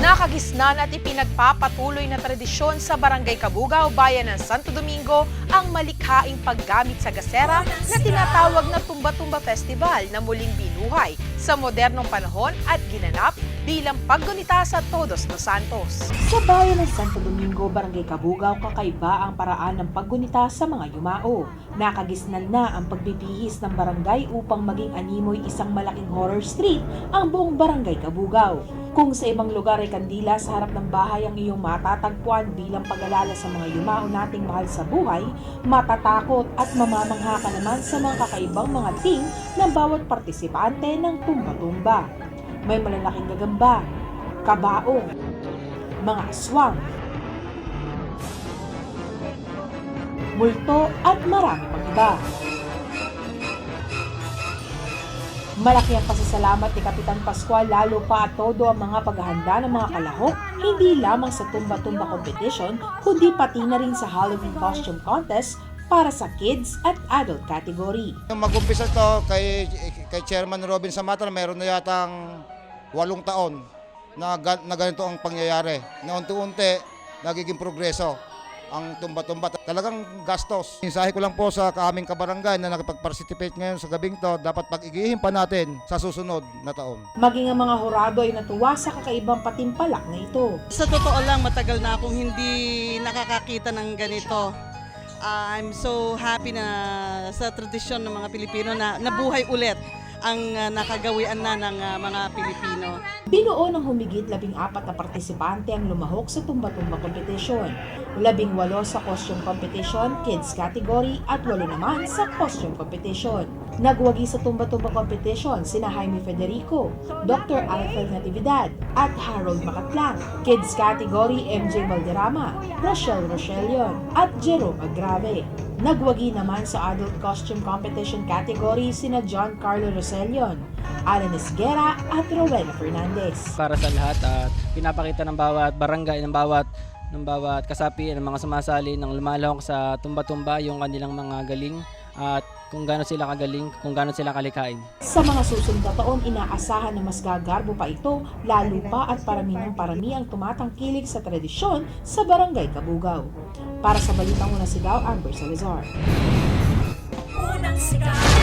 Nakagisnan at ipinagpapatuloy na tradisyon sa Barangay Kabugaw, Bayan ng Santo Domingo, ang malikhaing paggamit sa gasera na tinatawag na Tumba-Tumba Festival na muling binuhay sa modernong panahon at ginanap bilang paggunita sa Todos los Santos. Sa bayan ng Santo Domingo, Barangay Kabugaw, kakaiba ang paraan ng paggunita sa mga yumao. Nakagisnan na ang pagbibihis ng barangay upang maging animoy isang malaking horror street ang buong Barangay Kabugaw. Kung sa ibang lugar ay kandila sa harap ng bahay ang iyong matatagpuan bilang pag-alala sa mga yumao nating mahal sa buhay, matatakot at mamamangha ka naman sa mga kakaibang mga team ng bawat partisipante ng tumba-tumba. May malalaking gagamba, kabaong, mga aswang, multo at marami pang iba. Malaki ang pasasalamat ni Kapitan Pascual lalo pa at todo ang mga paghahanda ng mga kalahok, hindi lamang sa tumba-tumba competition, kundi pati na rin sa Halloween costume contest para sa kids at adult category. Mag-umpisa to kay, kay Chairman Robin Samatra, meron na yatang walong taon na, na ganito ang pangyayari. Na unti-unti, nagiging progreso ang tumba-tumba. Talagang gastos. Mensahe ko lang po sa aming kabarangay na nakipag-participate ngayon sa gabing to, dapat pag-igihin pa natin sa susunod na taon. Maging ang mga hurado ay natuwa sa kakaibang patimpalak na ito. Sa totoo lang, matagal na akong hindi nakakakita ng ganito. Ah, I'm so happy na sa tradisyon ng mga Pilipino na nabuhay ulit ang ah, nakagawian na ng ah, mga Pilipino. Binuo ng humigit labing apat na partisipante ang lumahok sa tumba-tumba competition. Labing walo sa costume competition, kids category at walo naman sa costume competition. Nagwagi sa tumba-tumba competition sina Jaime Federico, Dr. Alfred Natividad at Harold Macatlang. Kids category MJ Valderrama, Rochelle Rochelion at Jerome Agrave. Nagwagi naman sa adult costume competition category sina John Carlo Roselion, Alan Esguera at Rowena Fernandez. para sa lahat at pinapakita ng bawat barangay, ng bawat ng bawat kasapi, ng mga sumasali, ng lumalahok sa tumba-tumba yung kanilang mga galing at kung gaano sila kagaling, kung gaano sila kalikain. Sa mga susunod na taon, inaasahan na mas gagarbo pa ito, lalo pa at parami ng parami ang tumatangkilik sa tradisyon sa Barangay Kabugaw. Para sa Balitang Una Sigaw, Amber Salazar. Unang sigaw